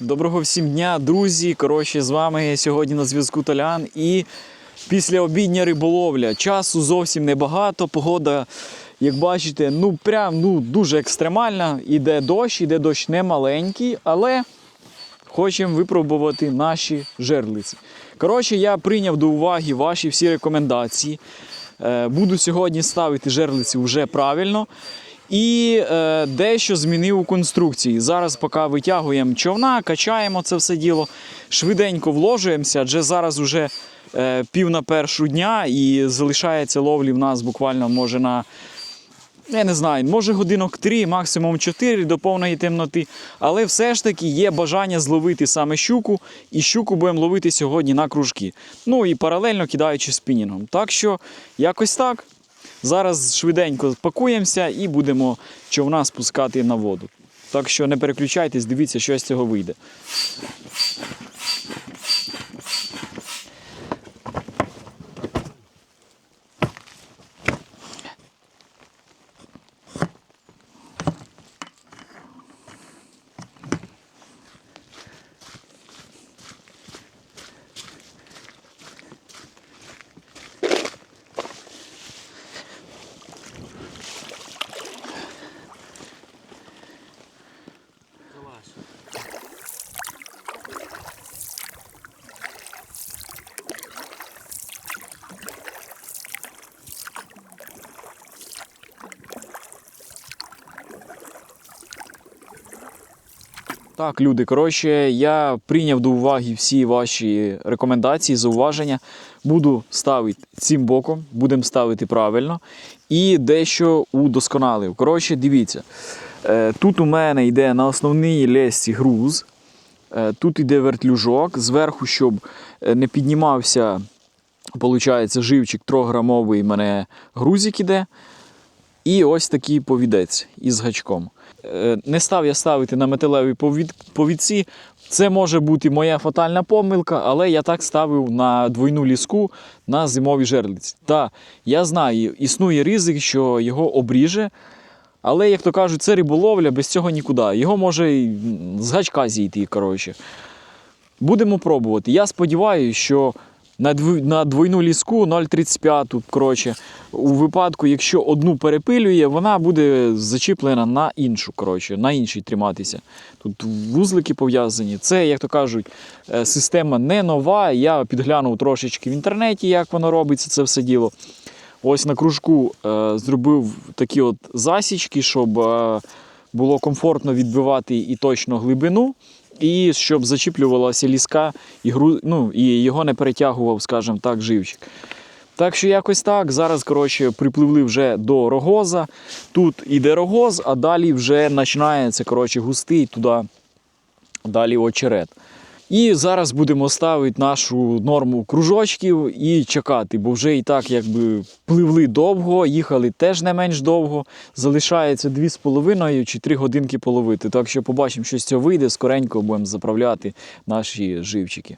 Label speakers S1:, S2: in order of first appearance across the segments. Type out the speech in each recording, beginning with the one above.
S1: Доброго всім дня, друзі. Коротше, з вами сьогодні на зв'язку Толян. І після обідня риболовля. Часу зовсім небагато. Погода, як бачите, ну прям ну, дуже екстремальна. Іде дощ, іде дощ не маленький, але хочемо випробувати наші жерлиці. Коротше, я прийняв до уваги ваші всі рекомендації. Е, Буду сьогодні ставити жерлиці вже правильно. І е, дещо змінив у конструкції. Зараз, поки витягуємо човна, качаємо це все діло, швиденько вложуємося, адже зараз вже е, пів на першу дня і залишається ловлі в нас буквально може на. Я не знаю, може годинок 3, максимум 4 до повної темноти. Але все ж таки є бажання зловити саме щуку, і щуку будемо ловити сьогодні на кружки. Ну і паралельно кидаючи спінінгом. Так що якось так. Зараз швиденько пакуємося і будемо човна спускати на воду. Так що не переключайтесь, дивіться, що з цього вийде. Так, люди, коротше, я прийняв до уваги всі ваші рекомендації, зауваження. Буду ставити цим боком, будемо ставити правильно і дещо удосконалив. Коротше, дивіться. е, Тут у мене йде на основній лесці груз. Е, Тут йде вертлюжок. Зверху, щоб е, не піднімався, виходить, живчик 3-грамовий, у мене грузик іде. І ось такий повідець із гачком. Е, Не став я ставити на металеві повід- повідці. Це може бути моя фатальна помилка, але я так ставив на двойну ліску на зимовій жерлиці. Та я знаю, існує ризик, що його обріже. Але, як то кажуть, це риболовля, без цього нікуди. Його може з гачка зійти. коротше. Будемо пробувати. Я сподіваюся, що на двойну ліску 0,35, коротше, у випадку, якщо одну перепилює, вона буде зачіплена на іншу, коротше, на іншій триматися. Тут вузлики пов'язані. Це, як то кажуть, е, система не нова. Я підглянув трошечки в інтернеті, як воно робиться, це все діло. Ось на кружку е, зробив такі от засічки, щоб е, було комфортно відбивати і точно глибину, і щоб зачіплювалася ліска, і, гру, ну, і його не перетягував, скажімо так, живчик. Так що якось так. Зараз, коротше, припливли вже до рогоза. Тут іде рогоз, а далі вже починається коротше, густий туди, далі очерет. І зараз будемо ставити нашу норму кружочків і чекати, бо вже і так якби пливли довго, їхали теж не менш довго. Залишається 2,5 чи 3 годинки половити. Так що побачимо, що з цього вийде, скоренько будемо заправляти наші живчики.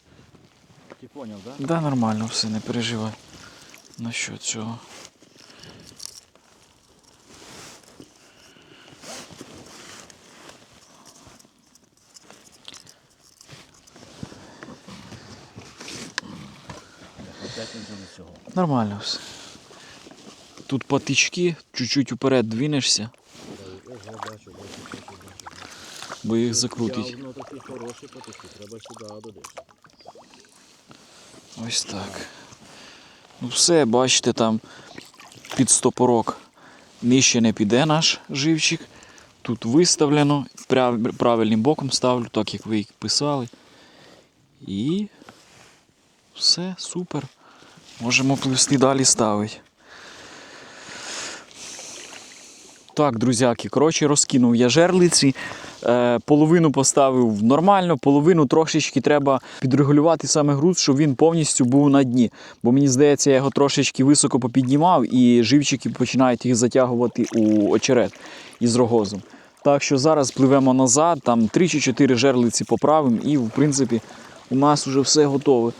S2: Ти поняв, так?
S1: Так, да, нормально, все, не переживай. Насчет цього. Нормально все. Тут патички, чуть-чуть уперед двинешся, бо їх закрутить. Ось так. Ну все, бачите, там під стопорок нижче не піде наш живчик. Тут виставлено, правильним боком ставлю, так як ви писали. І все, супер. Можемо пливсти далі ставити. Так, друзяки, коротше, розкинув я жерлиці. Е, половину поставив нормально, половину трошечки треба підрегулювати саме груз, щоб він повністю був на дні. Бо мені здається, я його трошечки високо попіднімав і живчики починають їх затягувати у очерет із рогозом. Так що зараз пливемо назад, там 3 чи 4 жерлиці поправимо і, в принципі, у нас вже все готове.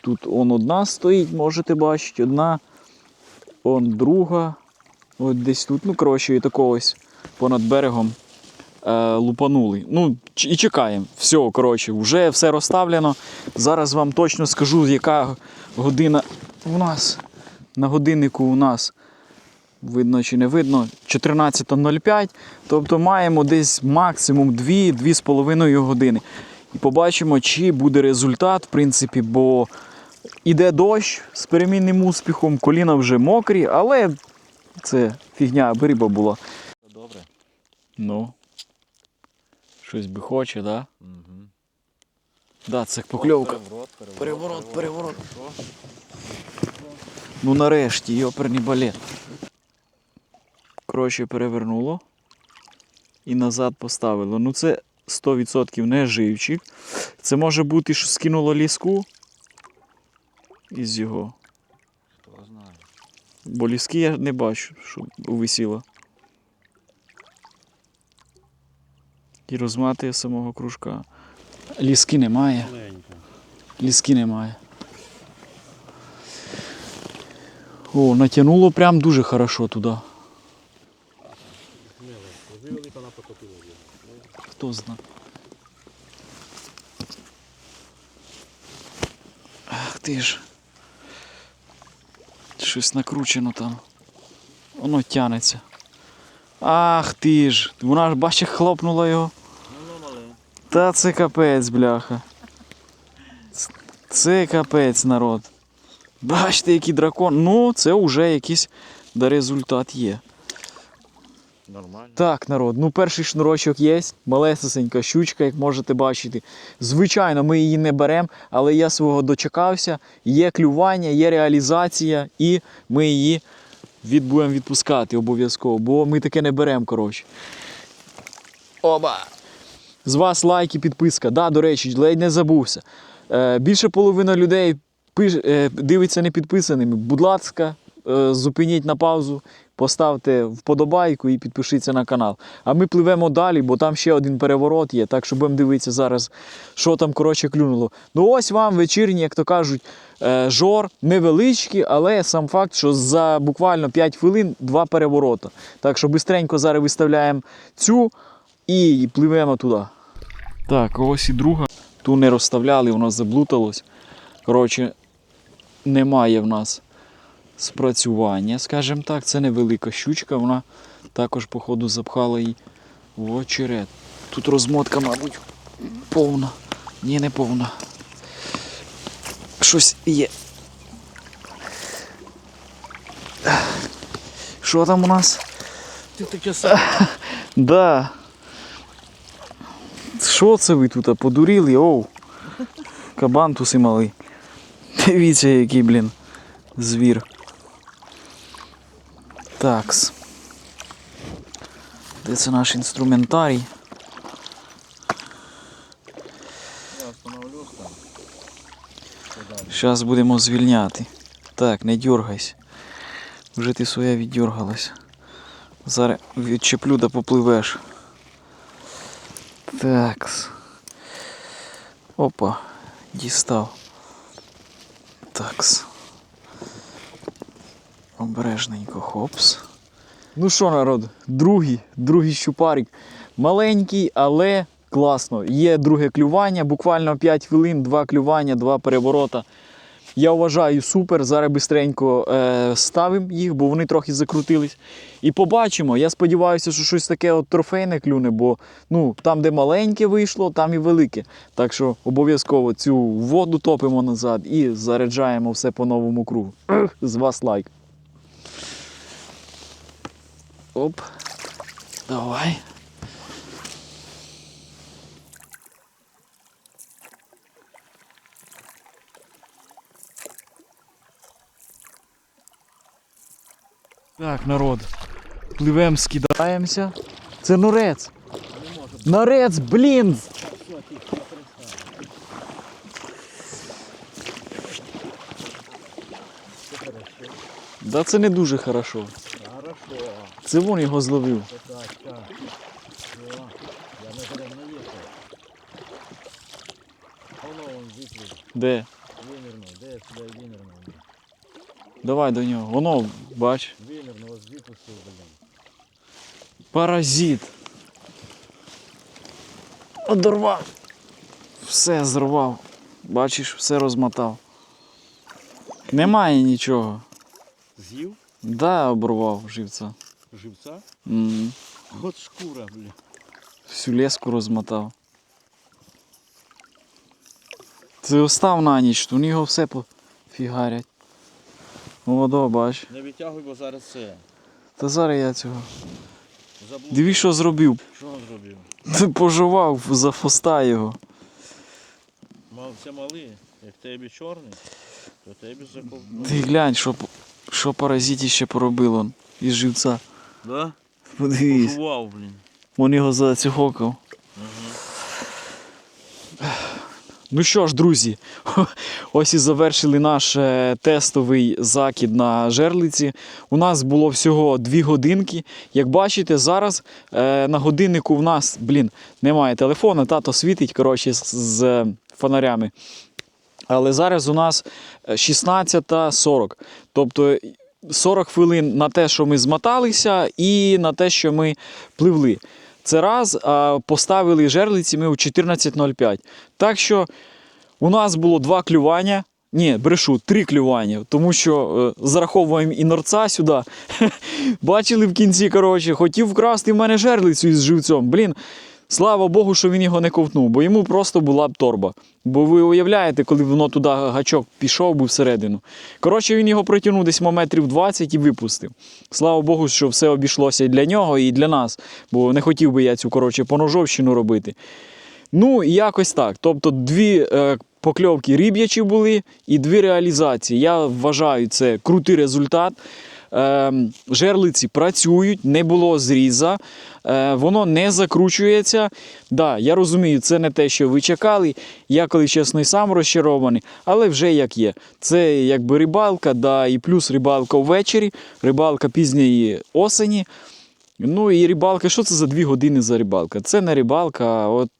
S1: Тут он одна стоїть, можете бачити, одна, он друга. От десь тут, ну коротше, і тако ось понад берегом е, лупанули. Ну, і чекаємо. Все, коротше, вже все розставлено. Зараз вам точно скажу, яка година у нас. На годиннику у нас видно чи не видно, 14.05. Тобто маємо десь максимум 2-2,5 години. І побачимо, чи буде результат, в принципі, бо іде дощ з перемінним успіхом, коліна вже мокрі, але це фігня, аби риба була.
S2: Добре.
S1: Ну. Щось би хоче, да?
S2: Угу.
S1: Да, це покльовка.
S2: Переворот,
S1: Переворот, переворот. Ну нарешті, йоперний балет. Коротше, перевернуло і назад поставило. Ну це 100% не живчик. Це може бути, що скинуло ліску із його.
S2: Хто знає.
S1: Бо ліски я не бачу, щоб висіло. І розматує самого кружка. Ліски немає. Ліски немає. О, натягнуло прям дуже хорошо туди. Хто зна. Ах ти ж. Щось накручено там. Воно тянеться. Ах ти ж. Вона ж бачиш, хлопнула його. Та це капець, бляха. Це капець, народ. Бачите, який дракон. Ну, це вже якийсь результат є.
S2: Нормально.
S1: Так, народ, ну перший шнурочок є, малесенька щучка, як можете бачити. Звичайно, ми її не беремо, але я свого дочекався. Є клювання, є реалізація, і ми її від, будемо відпускати обов'язково, бо ми таке не беремо, коротше. Оба! З вас лайк і підписка. Да, до речі, ледь не забувся. Е, більше половина людей пиш, е, дивиться не підписаними. Будь ласка, е, зупиніть на паузу, поставте вподобайку і підпишіться на канал. А ми пливемо далі, бо там ще один переворот є. Так що будемо дивитися зараз, що там коротше клюнуло. Ну ось вам вечірні, як то кажуть, е, жор невеличкі, але сам факт, що за буквально 5 хвилин два переворота. Так що бистренько зараз виставляємо цю і пливемо туди. Так, ось і друга. Ту не розставляли, воно заблуталось. Коротше, немає в нас спрацювання, скажімо так. Це невелика щучка, вона також, походу, запхала її в очерет. Тут розмотка, мабуть, повна. Ні, не повна. Щось є. Що там у нас?
S2: Ти таке саме.
S1: Да. Що це ви тут подуріли? Оу. Кабантуси малий. Дивіться, який, блін, звір. Такс. Де це наш інструментарій? Зараз будемо звільняти. Так, не дергайся. Вже ти своя віддергалась. Зараз відчеплю да попливеш. Такс. Опа, дістав. Такс. Обережненько, хопс. Ну що, народ, другий, другий щупарик. Маленький, але класно. Є друге клювання, буквально 5 хвилин, два клювання, два переворота. Я вважаю супер. Зараз бистренько е, ставимо їх, бо вони трохи закрутились. І побачимо. Я сподіваюся, що щось таке от трофейне клюне, бо ну, там, де маленьке вийшло, там і велике. Так що обов'язково цю воду топимо назад і заряджаємо все по новому кругу. З вас лайк. Оп. Давай. Так, народ. Пливем, скидаємося. Це нурець. Норець, блін! Да це не дуже хорошо. Це вон його зловив. Де?
S2: Вимірнув. Де сюди вимірнув?
S1: Давай до нього. Воно, бач.
S2: Вимірнув, ось випустив, блин.
S1: Паразит. одорвав. Все зрвав. Бачиш, все розмотав. Немає нічого.
S2: З'їв
S1: Да, оборвав живця.
S2: Живця.
S1: М,
S2: От шкура, бля.
S1: Всю леску розмотав. Це остав на ніч, то у нього все пофігарять. Молодо, бач.
S2: Не витягуй, бо зараз це.
S1: Та зараз я цього.
S2: Заблуд.
S1: Диві, що зробив.
S2: Що він зробив?
S1: Ти пожував за фоста його.
S2: Мав це малий. Як тебе чорний, то тебе закопнув.
S1: Ти глянь, що, що паразиті ще поробив он із живця.
S2: Да?
S1: Подивись,
S2: Пожував, блін.
S1: він його зацюхокав. Ну що ж, друзі, ось і завершили наш е, тестовий закид на жерлиці. У нас було всього 2 годинки. Як бачите, зараз е, на годиннику в нас, блін, немає телефона, тато світить коротше, з, е, фонарями. Але зараз у нас е, 16.40. Тобто 40 хвилин на те, що ми змоталися, і на те, що ми пливли. Це раз, а поставили жерлиці ми у 14.05. Так що у нас було два клювання. Ні, брешу, три клювання, тому що е, зараховуємо і норця сюди. Бачили в кінці, коротше, хотів вкрасти в мене жерлицю із живцем. Блін, слава Богу, що він його не ковтнув, бо йому просто була б торба. Бо ви уявляєте, коли воно туди гачок пішов би всередину. Коротше, він його протягнув десь метрів 20 і випустив. Слава Богу, що все обійшлося і для нього, і для нас, бо не хотів би я цю коротше, поножовщину робити. Ну, якось так. Тобто дві е, покльовки риб'ячі були і дві реалізації. Я вважаю, це крутий результат. Е, жерлиці працюють, не було зріза, е, воно не закручується. Да, я розумію, це не те, що ви чекали. Я, коли чесно, і сам розчарований, але вже як є. Це якби рибалка, да, і плюс рибалка ввечері, рибалка пізньої осені. Ну і рибалка, що це за дві години за рибалка? Це не рибалка, а от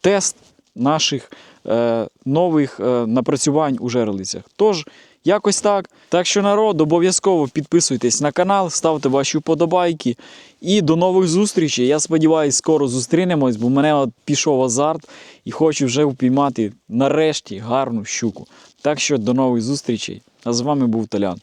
S1: тест наших е, нових е, напрацювань у жерлицях. Тож, якось так. Так що, народ, обов'язково підписуйтесь на канал, ставте ваші вподобайки. І до нових зустрічей. Я сподіваюся, скоро зустрінемось, бо в мене от пішов азарт і хочу вже впіймати нарешті гарну щуку. Так що до нових зустрічей. А з вами був Толян.